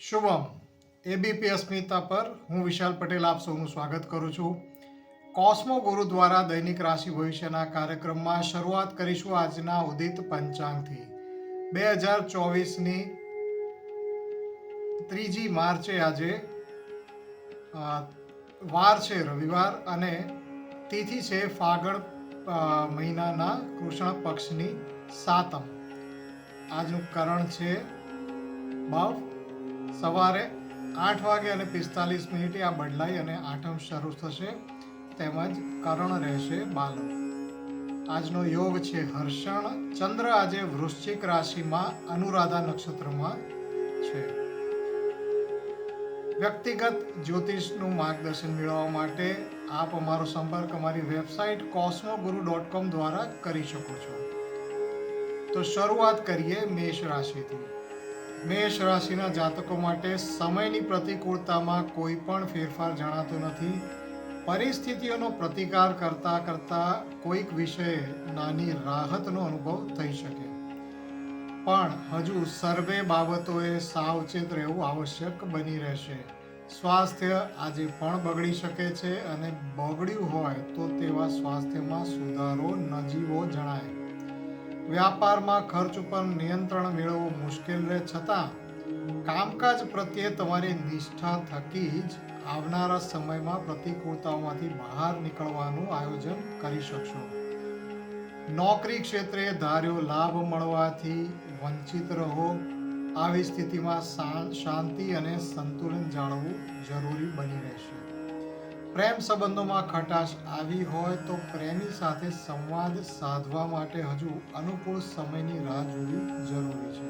Shubham ABP અસ્મિતા પર હું વિશાલ પટેલ આપ સૌનું સ્વાગત કરું છું. કોસ્મો ગુરુ દ્વારા દૈનિક રાશિ ભવિષ્યના કાર્યક્રમમાં શરૂઆત કરીશું આજના ઉદિત પંચાંગથી. બે હજાર ચોવીસની ત્રીજી માર્ચે આજે વાર છે રવિવાર અને તિથિ છે ફાગણ મહિનાના કૃષ્ણ પક્ષની સાતમ. આજનું કરણ છે ભાવ સવારે આઠ વાગે અને પિસ્તાલીસ મિનિટે આ બદલાઈ અને આઠમ શરૂ થશે. તેમજ કરણ રહેશે બાલો આજનો યોગ છે હર્ષણ. ચંદ્ર આજે વૃશ્ચિક રાશિમાં અનુરાધા નક્ષત્રમાં છે. વ્યક્તિગત જ્યોતિષનું માર્ગદર્શન મેળવવા માટે આપ અમારો સંપર્ક અમારી વેબસાઇટ કોસ્મોગુરુ ડોટ કોમ દ્વારા કરી શકો છો. તો શરૂઆત કરીએ મેષ રાશિથી. મેષ રાશિના જાતકો માટે સમયની પ્રતિકૂળતામાં કોઈ પણ ફેરફાર જણાતો નથી. પરિસ્થિતિઓનો પ્રતિકાર કરતા કરતા કોઈક વિષયે નાની રાહતનો અનુભવ થઈ શકે. પણ હજુ સર્વે બાબતોએ સાવચેત રહેવું આવશ્યક બની રહેશે. સ્વાસ્થ્ય આજે પણ બગડી શકે છે અને બગડ્યું હોય તો તેવા સ્વાસ્થ્યમાં સુધારો નજીવો જણાય. વ્યાપારમાં ખર્ચ ઉપર નિયંત્રણ મેળવવું મુશ્કેલ રહે છતાં, કામકાજ પ્રત્યે તમારી નિષ્ઠા થકી જ આવનારા સમયમાં પ્રતિકૂળતાઓમાંથી બહાર નીકળવાનું આયોજન કરી શકશો. નોકરી ક્ષેત્રે ધાર્યો લાભ મળવાથી વંચિત રહો. આવી સ્થિતિમાં શાંતિ અને સંતુલન જાળવવું જરૂરી બની રહેશે. પ્રેમ સંબંધોમાં ખટાશ આવી હોય તો પ્રેમી સાથે સંવાદ સાધવા માટે હજુ અનુકૂળ સમયની રાહ જોવી જરૂરી છે.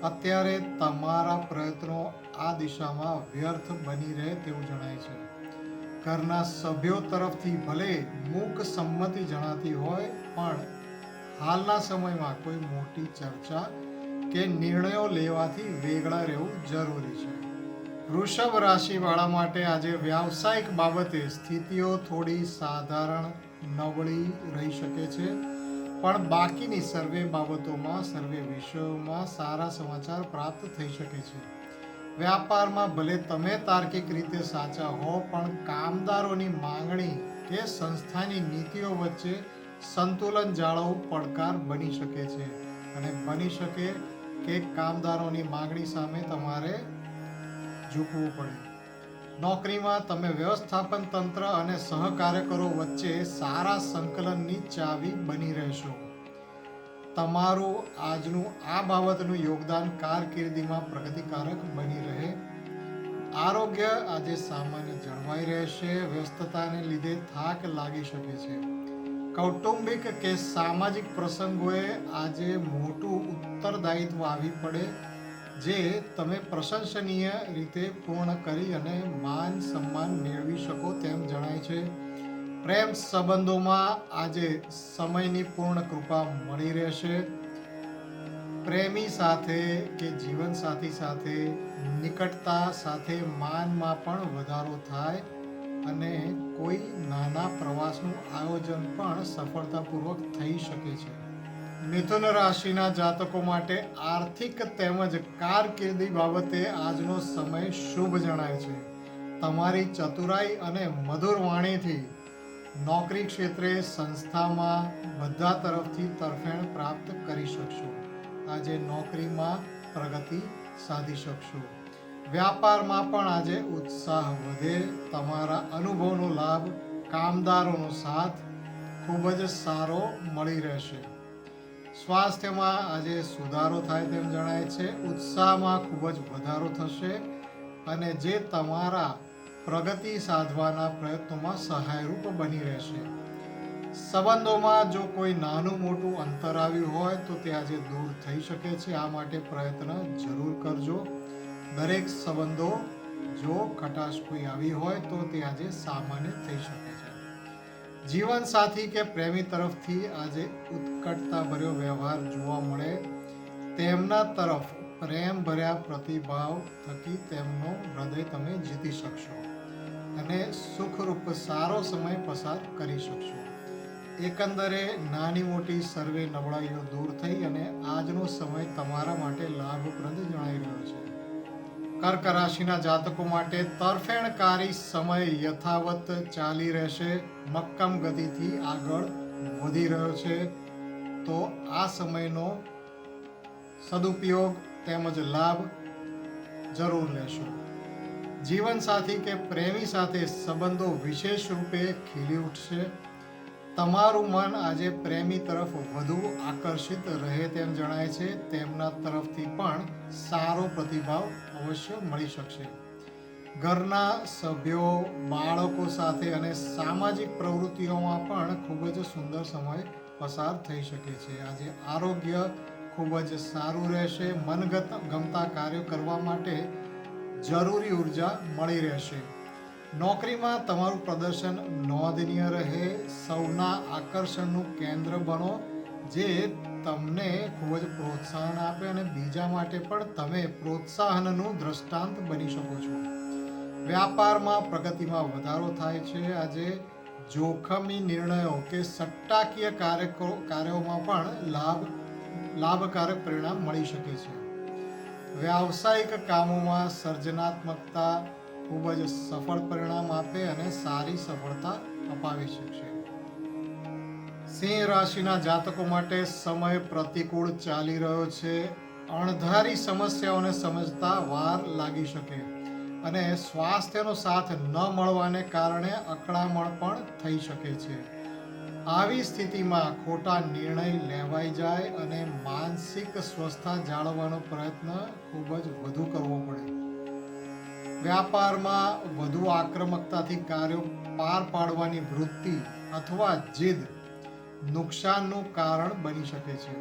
અત્યારે તમારા પ્રયત્નો આ દિશામાં વ્યર્થ બની રહે તેવું જણાય છે. ઘરના સભ્યો તરફથી ભલે મૂક સંમતિ જણાતી હોય, પણ હાલના સમયમાં કોઈ મોટી ચર્ચા કે નિર્ણયો લેવાથી વેગળા રહેવું જરૂરી છે. વૃષભ રાશિવાળા માટે આજે વ્યાવસાયિક બાબતે સ્થિતિઓ થોડી સાધારણ નબળી રહી શકે છે. પણ બાકીની સર્વે બાબતોમાં, સર્વે વિષયોમાં સારા સમાચાર પ્રાપ્ત થઈ શકે છે. વ્યાપારમાં ભલે તમે તાર્કિક રીતે સાચા હો, પણ કામદારોની માંગણી કે સંસ્થાની નીતિઓ વચ્ચે સંતુલન જાળવવું પડકાર બની શકે છે. અને બની શકે કે કામદારોની માંગણી સામે તમારે ઝૂકવું પડે. નોકરીમાં તમે વ્યવસ્થાપન તંત્ર અને સહકાર્યકરો વચ્ચે સારા સંકલનની ચાવી બની રહેશો. તમારું આજનું આ બાબતનું યોગદાન કારકિર્દીમાં પ્રગતિકારક બની રહે. આરોગ્ય આજે સામાન્ય જળવાઈ રહેશે, વ્યસ્તતાને લીધે થાક લાગી શકે છે. કૌટુંબિક કે સામાજિક પ્રસંગોએ આજે મોટું ઉત્તરદાયિત્વ આવી પડે. જે તમે પ્રશંસનીય રીતે પૂર્ણ કરી અને માન સન્માન મેળવી શકો તેમ જણાય છે. પ્રેમ સંબંધોમાં આજે સમયની પૂર્ણ કૃપા મળી રહેશે. પ્રેમી સાથે કે જીવનસાથી સાથે, નિકટતા સાથે માનમાં પણ વધારો થાય અને કોઈ નાના પ્રવાસનું આયોજન પણ સફળતાપૂર્વક થઈ શકે છે. મિથુન રાશિના જાતકો માટે આર્થિક તેમજ કારકિર્દી બાબતે આજનો સમય શુભ જણાય છે. તમારી ચતુરાઈ અને મધુર વાણીથી નોકરી ક્ષેત્રે, સંસ્થામાં બધા તરફથી તરફેણ પ્રાપ્ત કરી શકશો. આજે નોકરીમાં પ્રગતિ સાધી શકશો. વ્યાપારમાં પણ આજે ઉત્સાહ વધે. તમારા અનુભવનો લાભ, કામદારોનો સાથ ખૂબ જ સારો મળી રહેશે. સ્વાસ્થ્યમાં આજે સુધારો થાય તેમ જણાય છે. ઉત્સાહમાં ખૂબ જ વધારો થશે અને જે તમારા પ્રગતિ સાધવાના પ્રયત્નોમાં સહાયરૂપ બની રહેશે. સંબંધોમાં જો કોઈ નાનું મોટું અંતર આવ્યું હોય તો તે આજે દૂર થઈ શકે છે. આ માટે પ્રયત્ન જરૂર કરજો. દરેક સંબંધો જો ખટાશ કોઈ આવી હોય તો તે આજે સામાન્ય થઈ શકે. છે જીવન સાથી કે પ્રેમી તરફથી આજે ઉત્કટતા ભર્યો વ્યવહાર જોવા મળે. તેમના તરફ પ્રેમ ભર્યા પ્રતિભાવ થકી તેમનો હૃદય તમે જીતી શકશો અને સુખરૂપ સારો સમય પસાર કરી શકશો. એકંદરે નાની મોટી સર્વે નબળાઈઓ દૂર થઈ અને આજનો સમય તમારા માટે લાભપ્રદ જણાઈ રહ્યો છે. કર્ક રાશિના જાતકો માટે તરફેણકારી સમય યથાવત ચાલી રહેશે. મક્કમ ગતિથી આગળ વધી રહ્યો છે. તો આ સમયનો સદુપયોગ તેમજ લાભ જરૂર લેશો. જીવનસાથી કે પ્રેમી સાથે સંબંધો વિશેષ રૂપે ખીલી ઉઠશે. તમારું મન આજે પ્રેમી તરફ વધુ આકર્ષિત રહે તેમ જણાય છે. તેમના તરફથી પણ સારો પ્રતિભાવ અવશ્ય મળી શકશે. ઘરના સભ્યો, બાળકો સાથે અને સામાજિક પ્રવૃત્તિઓમાં પણ ખૂબ જ સુંદર સમય પસાર થઈ શકે છે. આજે આરોગ્ય ખૂબ જ સારું રહેશે. મનગત, ગમતા કાર્યો કરવા માટે જરૂરી ઊર્જા મળી રહેશે. નોકરીમાં તમારું પ્રદર્શન નોંધનીય રહે. સૌના આકર્ષણનું કેન્દ્ર બનો. જે તમને ખૂબ જ પ્રોત્સાહન આપે અને બીજા માટે પણ તમે પ્રોત્સાહનનું દ્રષ્ટાંત બની શકો છો. વ્યાપારમાં પ્રગતિમાં વધારો થાય છે. આજે જોખમી નિર્ણયો કે સટ્ટાકીય કાર્યોમાં પણ લાભ, લાભકારક પરિણામ મળી શકે છે. વ્યાવસાયિક કામોમાં સર્જનાત્મકતા ખૂબ જ સફળ પરિણામ આપે અને સારી સફળતા અપાવી શકશે સિંહ રાશિના જાતકો માટે સમય પ્રતિકૂળ ચાલી રહ્યો છે. અણધારી સમસ્યાઓને સમજતા વાર લાગી શકે અને સ્વાસ્થ્યનો સાથ ન મળવાને કારણે અકળામણ પણ થઈ શકે છે. આવી સ્થિતિમાં ખોટા નિર્ણય લેવાઈ જાય અને માનસિક સ્વસ્થતા જાળવવાનો પ્રયત્ન ખૂબ જ વધુ કરવો પડે. વ્યાપારમાં વધુ આક્રમકતાથી કાર્યો પાર પાડવાની વૃત્તિ અથવા જીદ નુકસાનનું કારણ બની શકે છે.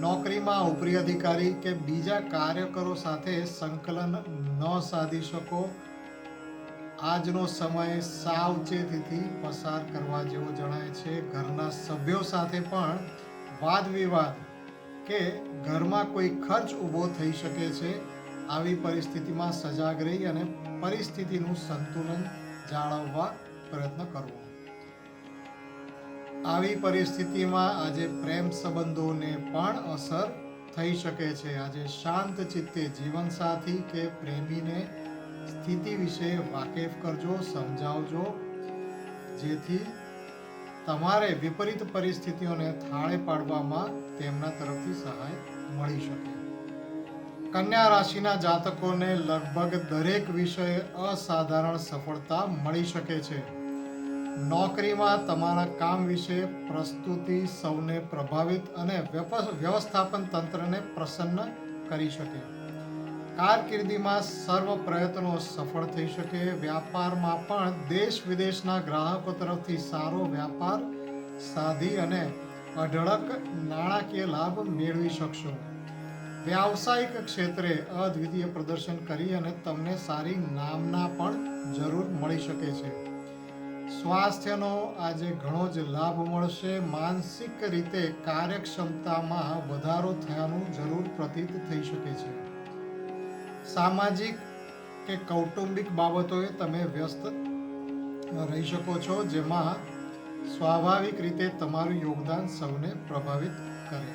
નોકરીમાં ઉપરી અધિકારી કે બીજા કાર્યકરો સાથે સંકલન ન સાધી શકો. આજનો સમય સાવચેતીથી પસાર કરવા જેવો જણાય છે. ઘરના સભ્યો સાથે પણ વાદ વિવાદ કે ઘરમાં કોઈ ખર્ચ ઊભો થઈ શકે છે, આવી પરિસ્થિતિમાં સજાગ રહી અને પરિસ્થિતિનું સંતુલન જાળવવા પ્રયત્ન કરવો. આવી પરિસ્થિતિમાં આજે પ્રેમ સંબંધોને પણ અસર થઈ શકે છે. આજે શાંત ચિત્તે જીવનસાથી કે પ્રેમીને સ્થિતિ વિશે વાકેફ કરજો, સમજાવજો, જેથી તમારે વિપરીત પરિસ્થિતિઓને થાળે પાડવામાં તેમના તરફથી સહાય મળી શકે. કન્યા રાશિના જાતકોને લગભગ દરેક વિષયે અસાધારણ સફળતા મળી શકે છે. નોકરીમાં તમારા કામ વિશે પ્રસ્તુતિ સૌને પ્રભાવિત અને વ્યવસ્થાપન તંત્રને પ્રસન્ન કરી શકે. કારકિર્દીમાં સર્વ પ્રયત્નો સફળ થઈ શકે. વ્યાપારમાં પણ દેશ વિદેશના ગ્રાહકો તરફથી સારો વ્યાપાર, સાધી અને અઢળક નાણાકીય લાભ મેળવી શકશો. વ્યાવસાયિક ક્ષેત્રે અદ્વિતીય પ્રદર્શન કરી અને તમને સારી નામના પણ જરૂર મળી શકે છે. સ્વાસ્થ્યનો આજે ઘણો જ લાભ મળશે. માનસિક રીતે કાર્યક્ષમતામાં વધારો થયાનું જરૂર પ્રતીત થઈ શકે છે. સામાજિક કે કૌટુંબિક બાબતોએ તમે વ્યસ્ત રહી શકો છો, જેમાં સ્વાભાવિક રીતે તમારું યોગદાન સૌને પ્રભાવિત કરે.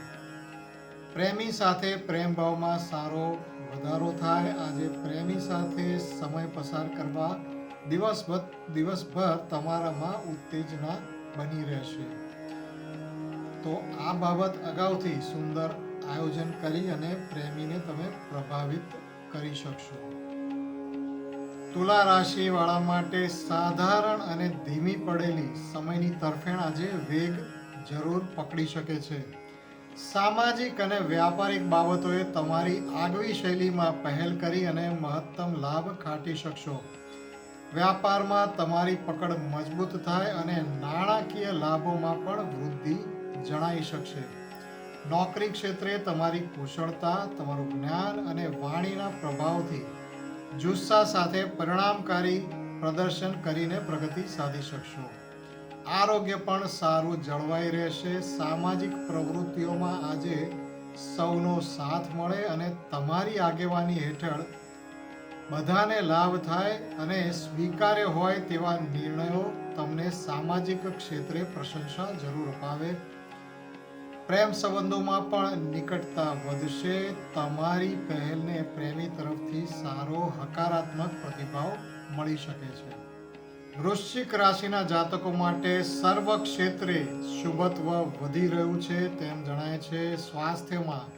પ્રેમી સાથે પ્રેમ ભાવમાં સારો વધારો થાય. આજે પ્રેમી સાથે સમય પસાર કરવા દિવસભર દિવસભર તમારામાં ઉત્તેજના બની રહેશે. તો આ બાબત અગાઉથી સુંદર આયોજન કરી અને પ્રેમીને તમે પ્રભાવિત કરી શકશો. તુલા રાશિ વાળા માટે સાધારણ અને ધીમી પડેલી સમયની તરફેણ આજે વેગ જરૂર પકડી શકે છે. સામાજિક અને વ્યાપારિક બાબતોએ તમારી આગવી શૈલીમાં પહેલ કરી અને મહત્તમ લાભ ખાટી શકશો. વ્યાપારમાં તમારી પકડ મજબૂત થાય અને નાણાકીય લાભોમાં પણ વૃદ્ધિ જણાઈ શકશે. નોકરી ક્ષેત્રે તમારી કુશળતા, તમારું જ્ઞાન અને વાણીના પ્રભાવથી જુસ્સા સાથે પરિણામકારી પ્રદર્શન કરીને પ્રગતિ સાધી શકશો. આરોગ્ય પણ સારું જળવાઈ રહેશે. સામાજિક પ્રવૃત્તિઓમાં આજે સૌનો સાથ મળે અને તમારી આગેવાની હેઠળ બધાને લાભ થાય અને સ્વીકાર્ય હોય તેવા નિર્ણયો તમને સામાજિક ક્ષેત્રે પ્રશંસા જરૂર અપાવે. પ્રેમ સંબંધોમાં પણ નિકટતા વધશે. તમારી પહેલને પ્રેમી તરફથી સારો હકારાત્મક પ્રતિભાવ મળી શકે છે. વૃશ્ચિક રાશિના જાતકો માટે સર્વ ક્ષેત્રે શુભત્વ વધી રહ્યું છે તેમ જણાય છે. સ્વાસ્થ્યમાં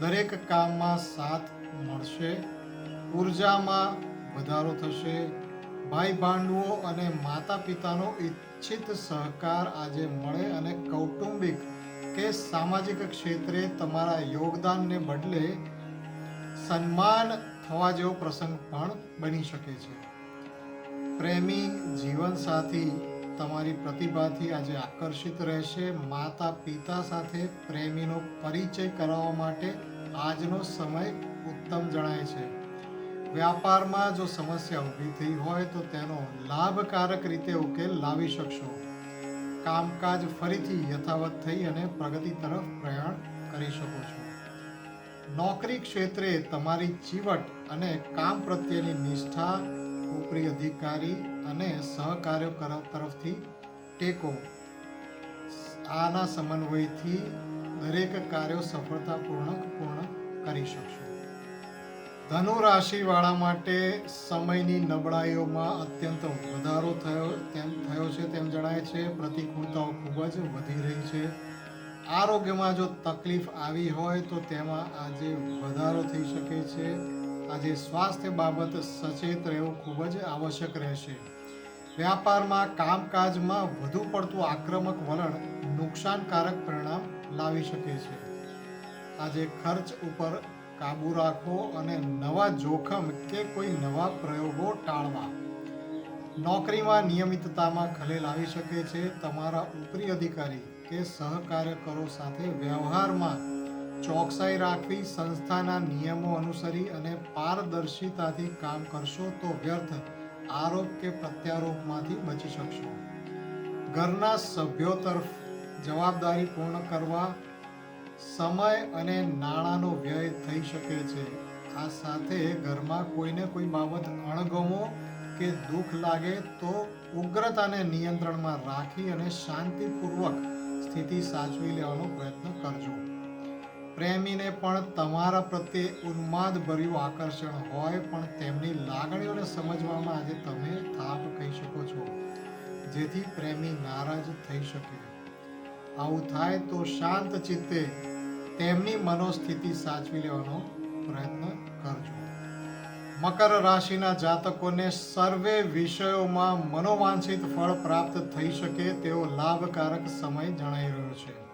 દરેક કામમાં સાથ મળશે. ઉર્જામાં વધારો થશે. ભાઈ ભાંડવો અને માતા પિતાનો ઈચ્છિત સહકાર આજે મળે અને કૌટુંબિક કે સામાજિક ક્ષેત્રે તમારા યોગદાનને બદલે સન્માન થવા જેવો પ્રસંગ પણ બની શકે છે. પ્રેમી જીવનસાથી તમારી પ્રતિભાથી આજે આકર્ષિત રહેશે. માતા પિતા સાથે પ્રેમીનો પરિચય કરાવવા માટે આજનો સમય ઉત્તમ જણાય છે. વ્યાપારમાં જો સમસ્યા ઊભી થઈ હોય તો તેનો લાભકારક રીતે ઉકેલ લાવી શકશો. કામકાજ ફરીથી યથાવત થઈ અને પ્રગતિ તરફ પ્રયાણ કરી શકો છો. નોકરી ક્ષેત્રે તમારી ચીવટ અને કામ પ્રત્યેની નિષ્ઠા ઉપરી અધિકારી અને સહકાર્યો તરફથી ટેકો. આના સમન્વયથી દરેક કાર્યો સફળતાપૂર્વક પૂર્ણ કરી શકશો. ધનુ રાશિવાળા માટે સમયની નબળાઈઓમાં અત્યંત વધારો થયો, તેમ થયો છે તેમ જણાય છે. પ્રતિકૂળતાઓ ખૂબ જ વધી રહી છે. આરોગ્યમાં જો તકલીફ આવી હોય તો તેમાં આજે વધારો થઈ શકે છે. આજે સ્વાસ્થ્ય બાબત સચેત રહેવું ખૂબ જ આવશ્યક રહેશે. વ્યાપારમાં કામકાજમાં વધુ પડતું આક્રમક વલણ નુકસાનકારક પરિણામ લાવી શકે છે. આજે ખર્ચ ઉપર કાબુ રાખવો અને નવા જોખમ કે કોઈ નવા પ્રયોગો ટાળવા. નોકરીમાં નિયમિતતામાં ખલેલ આવી શકે છે. તમારા ઉપરી અધિકારી કે સહકાર્યકરો સાથે વ્યવહારમાં ચોકસાઈ રાખવી, સંસ્થાના નિયમો અનુસરી અને પારદર્શિતાથી કામ કરશો તો વ્યર્થ આરોપ કે પ્રત્યારોપમાંથી બચી શકશો. ઘરના સભ્યો તરફ જવાબદારી પૂર્ણ કરવા સમય અને નાણાંનો વ્યય થઈ શકે છે. આ સાથે ઘરમાં કોઈને કોઈ બાબત અણગમો કે દુઃખ લાગે તો ઉગ્રતાને નિયંત્રણમાં રાખી અને શાંતિપૂર્વક સ્થિતિ સાચવી લેવાનો પ્રયત્ન કરજો. પ્રેમીને પણ તમારા પ્રત્યે ઉન્માદ ભર્યું આકર્ષણ હોય પણ તેમની લાગણીઓને સમજવામાં આજે તમે થાપ કહી શકો છો. જેથી પ્રેમી નારાજ થઈ શકે. આવું થાય તો શાંત ચિત્તે તેમની મનોસ્થિતિ સાચવી લેવાનો પ્રયત્ન કરજો. મકર રાશિના જાતકોને સર્વે વિષયોમાં મનોવાંછિત ફળ પ્રાપ્ત થઈ શકે તેવો લાભકારક સમય જણાઈ રહ્યો છે.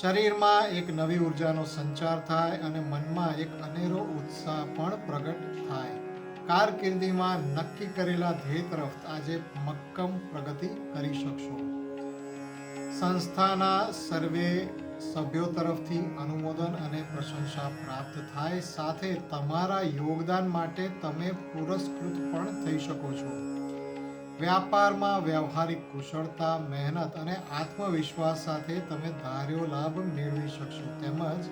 શરીરમાં એક નવી ઉર્જાનો સંચાર થાય અને મનમાં એક અનેરો ઉત્સાહ પણ પ્રગટ થાય. કારકિર્દીમાં નક્કી કરેલા ધ્યેય તરફ આજે મક્કમ પ્રગતિ કરી શકશો. સંસ્થાના સર્વે સભ્યો તરફથી અનુમોદન અને પ્રશંસા પ્રાપ્ત થાય. સાથે તમારા યોગદાન માટે તમે પુરસ્કૃત પણ થઈ શકો છો. વ્યાપારમાં વ્યવહારિક કુશળતા, મહેનત અને આત્મવિશ્વાસ સાથે તમે ધાર્યો લાભ મેળવી શકશો. તેમજ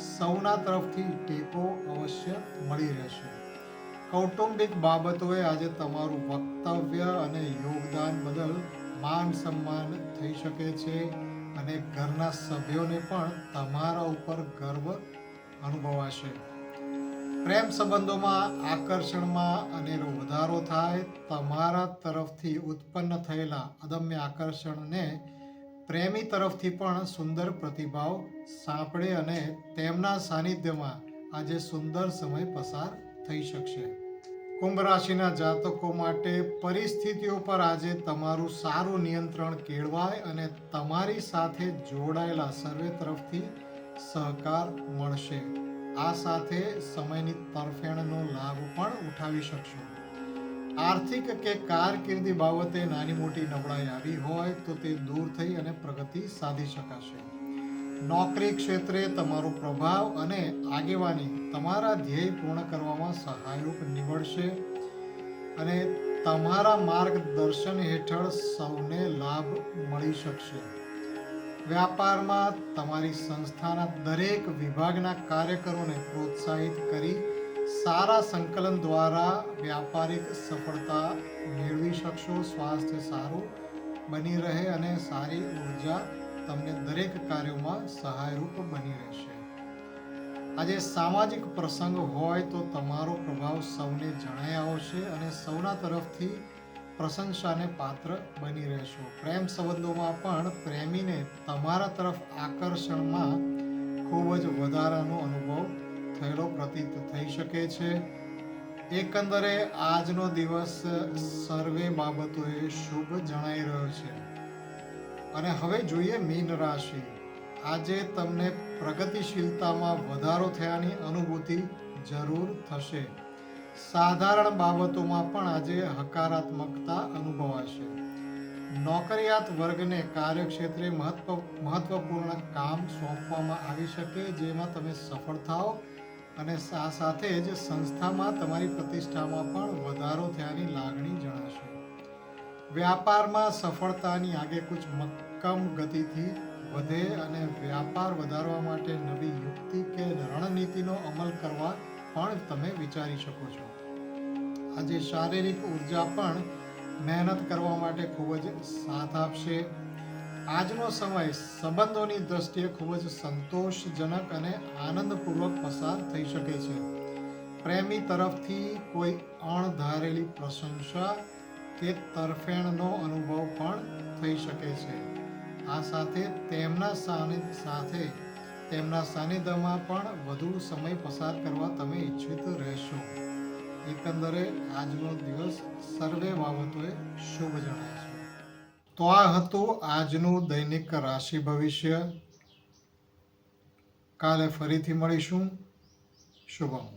સૌના તરફથી ટેકો અવશ્ય મળી રહેશે. કૌટુંબિક બાબતોએ આજે તમારું વક્તવ્ય અને યોગદાન બદલ માન સન્માન થઈ શકે છે અને ઘરના સભ્યોને પણ તમારા ઉપર ગર્વ અનુભવાશે. પ્રેમ સંબંધોમાં આકર્ષણમાં અને વધારો થાય તમારા તરફથી ઉત્પન્ન થયેલા અદમ્ય આકર્ષણને પ્રેમી તરફથી પણ સુંદર પ્રતિભાવ સાંપડે અને તેમના સાનિધ્યમાં આજે સુંદર સમય પસાર થઈ શકશે. કુંભ રાશિના જાતકો માટે પરિસ્થિતિઓ પર આજે તમારું સારું નિયંત્રણ કેળવાય અને તમારી સાથે જોડાયેલા સર્વે તરફથી સહકાર મળશે. આ સાથે સમયની તરફેણનો લાભ પણ ઉઠાવી શકશો. આર્થિક કે કારકિર્દી બાબતે નાની મોટી નબળાઈ આવી હોય તો તે દૂર થઈ અને પ્રગતિ સાધી શકાશે. નોકરી ક્ષેત્રે તમારો પ્રભાવ અને આગેવાની તમારા ધ્યેય પૂર્ણ કરવામાં સહાયરૂપ નીવડશે અને તમારા માર્ગદર્શન હેઠળ સૌને લાભ મળી શકશે. વ્યાપારમાં તમારી સંસ્થાના દરેક વિભાગના કાર્યકરોને પ્રોત્સાહિત કરી સારા સંકલન દ્વારા વ્યાપારિક સફળતા મેળવી શકશો, સ્વાસ્થ્ય સારું બની રહે અને સારી ઊર્જા તમને દરેક કાર્યોમાં સહાયરૂપ બની રહેશે. આજે સામાજિક પ્રસંગ હોય તો તમારો પ્રભાવ સૌને જણાઈ આવશે અને સૌના તરફથી પ્રશંસાને પાત્ર બની રહેશો. પ્રેમ સંબંધોમાં પણ પ્રેમીને તમારા તરફ આકર્ષણમાં ખૂબ જ વધારાનો અનુભવ થયેલો પ્રતીત થઈ શકે છે. એકંદરે આજનો દિવસ સર્વે બાબતોએ શુભ જણાઈ રહ્યો છે. અને હવે જોઈએ મીન રાશિ. આજે તમને પ્રગતિશીલતામાં વધારો થયાની અનુભૂતિ જરૂર થશે. સાધારણ બાબતોમાં પણ આજે હકારાત્મકતા અનુભવાશે. નોકરિયાત વર્ગને કાર્યક્ષેત્રે મહત્વ, મહત્વપૂર્ણ કામ સોંપવામાં આવી શકે, જેમાં તમે સફળ થાઓ અને સા, સાથે જ સંસ્થામાં તમારી પ્રતિષ્ઠામાં પણ વધારો થયાની લાગણી જણાશે. વ્યાપારમાં સફળતાની આગેકૂચ મક્કમ ગતિથી વધે અને વ્યાપાર વધારવા માટે નવી યુક્તિ કે રણનીતિનો અમલ કરવા પણ તમે વિચારી શકો છો. આજે શારીરિક ઊર્જા પણ મહેનત કરવા માટે ખૂબ જ સાથ આપશે. આજનો સમય સંબંધોની દ્રષ્ટિએ ખૂબ જ સંતોષજનક અને આનંદપૂર્વક પસાર થઈ શકે છે. પ્રેમી તરફથી કોઈ અણધારેલી પ્રશંસા કે તરફેણનો અનુભવ પણ થઈ શકે છે. આ સાથે તેમના સાથે તેમના સાનિધ્યમાં પણ વધુ સમય પસાર કરવા તમે ઈચ્છિત રહેશો. એકંદરે આજનો દિવસ સર્વે બાબતોએ શુભ જણાય છે. તો આ હતું આજનું દૈનિક રાશિ ભવિષ્ય. કાલે ફરીથી મળીશું. શુભમ.